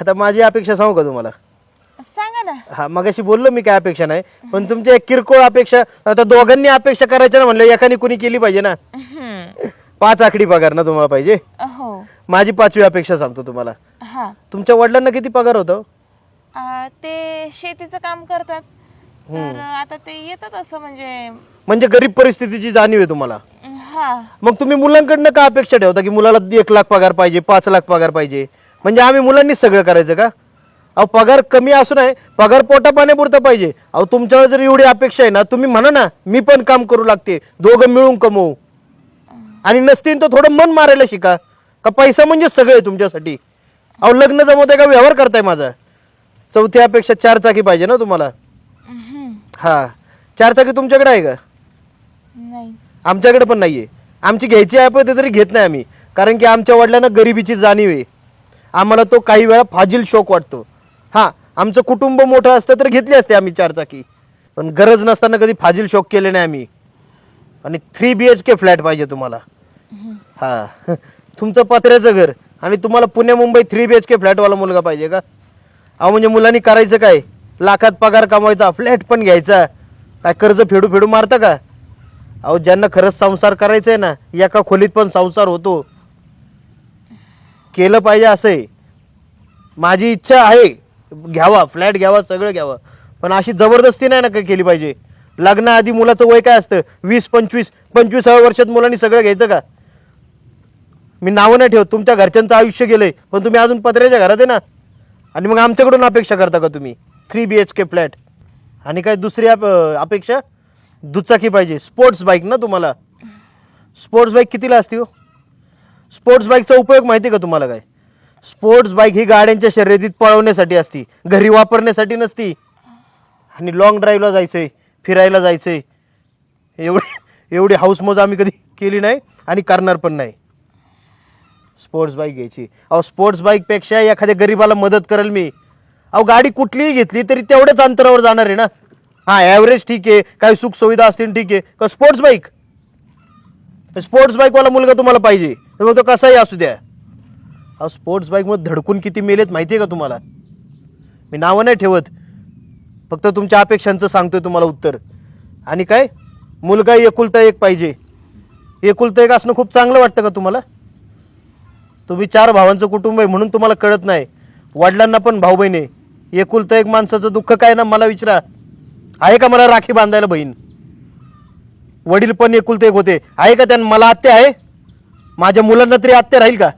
आता माझी अपेक्षा सांगू का तुम्हाला? सांगा ना. हा मगाशी बोललो मी काय अपेक्षा नाही पण तुमच्या एक किरकोळ अपेक्षा आता दोघांनी अपेक्षा करायच्या ना म्हणलं एकाने कुणी केली पाहिजे ना? हम्म. पाच आकडी पगार ना तुम्हाला पाहिजे? हो. माझी पाचवी अपेक्षा सांगतो तुम्हाला. हा. तुमच्या वडिलांना किती पगार होतो? आ, ते शेतीचं काम करतात. तर आता ते येतात असं म्हणजे म्हणजे गरीब परिस्थितीची जाणीव आहे तुम्हाला. हा. मग तुम्ही मुलांकडनं का अपेक्षा ठेवता की मुलाला एक लाख पगार पाहिजे पाच लाख पगार पाहिजे? म्हणजे आम्ही मुलांनीच सगळं करायचं का? अहो पगार कमी असू नये पगार पोटा पाण्यापुरता पाहिजे. अहो तुमच्यावर जर एवढी अपेक्षा आहे ना तुम्ही म्हणा ना मी पण काम करू लागते दोघं मिळून कमवू. आणि नसतील तर थोडं मन मारायला शिका. का पैसा म्हणजे सगळं आहे तुमच्यासाठी. अहो लग्न जमवताय का व्यवहार करताय माझा? चौथी अपेक्षा चार चाकी पाहिजे ना तुम्हाला. हा. चार चाकी तुमच्याकडे आहे का? नाही. आमच्याकडे पण नाहीये. आमची घ्यायची आहे पण ते तरी घेत नाही आम्ही. कारण की आमच्या वडिलांना गरिबीची जाणीव आहे. आम्हाला तो काही वेळा फाजील शोक वाटतो. हा आमचं कुटुंब मोठं असतं तर घेतली असते आम्ही चारचाकी. पण गरज नसताना कधी फाजील शोक केले नाही आम्ही. आणि three B H K flat पाहिजे तुम्हाला. हा. तुमचं पत्र्याचं घर आणि तुम्हाला Pune Mumbai three B H K फ्लॅटवाला मुलगा पाहिजे का? अहो म्हणजे मुलांनी करायचं काय? लाखात पगार कमवायचा फ्लॅट पण घ्यायचा. काय कर्ज फेडू फेडू मारतं का? अहो ज्यांना खरंच संसार करायचा आहे ना एका खोलीत पण संसार होतो. केलं पाहिजे असं. आहे माझी इच्छा आहे घ्यावा फ्लॅट घ्यावा सगळं घ्यावं. पण अशी जबरदस्ती नाही ना का केली पाहिजे. लग्नाआधी मुलाचं वय काय असतं? वीस पंचवीस पंचवीसाव्या वर्षात मुलांनी सगळं घ्यायचं का? मी नावं नाही ठेवत तुमच्या घरच्यांचं आयुष्य गेलं आहे पण तुम्ही अजून पत्र्याच्या घरात आहे ना? आणि मग आमच्याकडून अपेक्षा करता का तुम्ही? Three B H K flat. आणि काय दुसरी अप अपेक्षा? दुचाकी पाहिजे. स्पोर्ट्स बाईक ना तुम्हाला? स्पोर्ट्स बाईक कितीला असते हो? स्पोर्ट्स बाईकचा उपयोग माहिती आहे का तुम्हाला काय? स्पोर्ट्स बाईक ही गाड्यांच्या शर्यतीत पळवण्यासाठी असती घरी वापरण्यासाठी नसती. आणि लॉंग ड्राईव्हला जायचंय फिरायला जायचंय. एवढी एवढी हाऊसमोज आम्ही कधी केली नाही आणि करणार पण नाही. स्पोर्ट्स बाईक घ्यायची. अहो स्पोर्ट्स बाईकपेक्षा एखाद्या गरीबाला मदत करेल मी. अहो गाडी कुठलीही घेतली तरी तेवढ्याच अंतरावर जाणार आहे ना. हा ॲव्हरेज ठीक आहे काही सुखसुविधा असतील ठीक आहे. का स्पोर्ट्स बाईक? स्पोर्ट्स बाईकवाला मुलगा तुम्हाला पाहिजे. तर मग तो कसाही असू द्या. हा स्पोर्ट्स बाईकमध्ये धडकून किती मेलेत माहिती आहे का तुम्हाला? मी नावं नाही ठेवत. फक्त तुमच्या अपेक्षांचं सांगतोय तुम्हाला उत्तर. आणि काय? मुलगा एकुलता एक पाहिजे. एकुलता एक असणं खूप चांगलं वाटतं का तुम्हाला? तुम्ही चार भावांचं कुटुंब आहे म्हणून तुम्हाला कळत नाही. वडिलांना पण भाऊ बहीण आहे. एकुलतं एक माणसाचं दुःख काय ना? मला विचारा. आहे का मला राखी बांधायला बहीण? वडील पण एकुलते एक होते. आहे का त्यांना? मला आत्या आहे? माझ्या मुलांना तरी आत्या राहील का?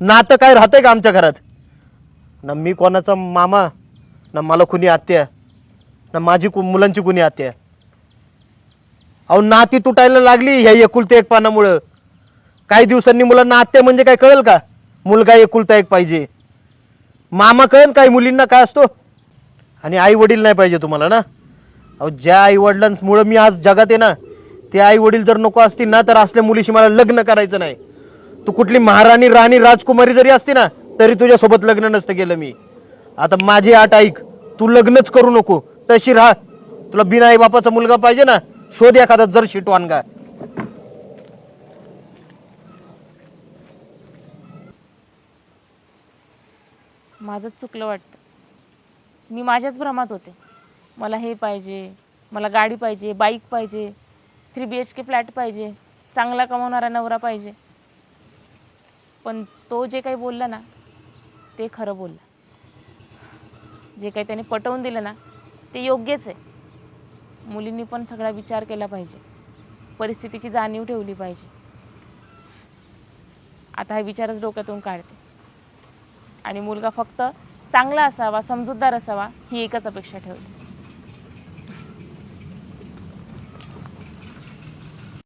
नातं काय राहतंय का आमच्या घरात? ना मी कोणाचा मामा ना मला कुणी आत्या ना माझी कु मुलांची कुणी आत्या. अहो नाती तुटायला लागली ह्या एकुलत्या एक पानामुळं. काही दिवसांनी मुलांना आत्या म्हणजे काय कळेल का? मुलगा एकुलता एक पाहिजे. मामा कळेल काही मुलींना काय असतो? आणि आई वडील नाही पाहिजे तुम्हाला ना? अहो ज्या आई वडिलांमुळं मी आज जगात आहे ना ते आई वडील जर नको असतील ना तर असल्या मुलीशी मला लग्न करायचं नाही. तू कुठली महाराणी राणी राजकुमारी जरी असती ना तरी तुझ्यासोबत लग्न नसतं केलं मी. आता माझी आट ऐक तू लग्नच करू नको. तशी राहा. तुला बिना आई बापाचा मुलगा पाहिजे ना शोध एखादा जर शिटवानगा माझंच चुकलं वाटतं. मी माझ्याच भ्रमात होते. मला हे पाहिजे मला गाडी पाहिजे बाईक पाहिजे. Three B H K flat पाहिजे. चांगला कमवणारा नवरा पाहिजे. पण तो जे काही बोलला ना ते खरं बोलला. जे काही त्याने पटवून दिलं ना ते योग्यच आहे. मुलींनी पण सगळा विचार केला पाहिजे. परिस्थितीची जाणीव ठेवली पाहिजे. आता हा विचारच डोक्यातून काढते. आणि मुलगा फक्त चांगला असावा समजूतदार असावा ही एकच अपेक्षा ठेवते.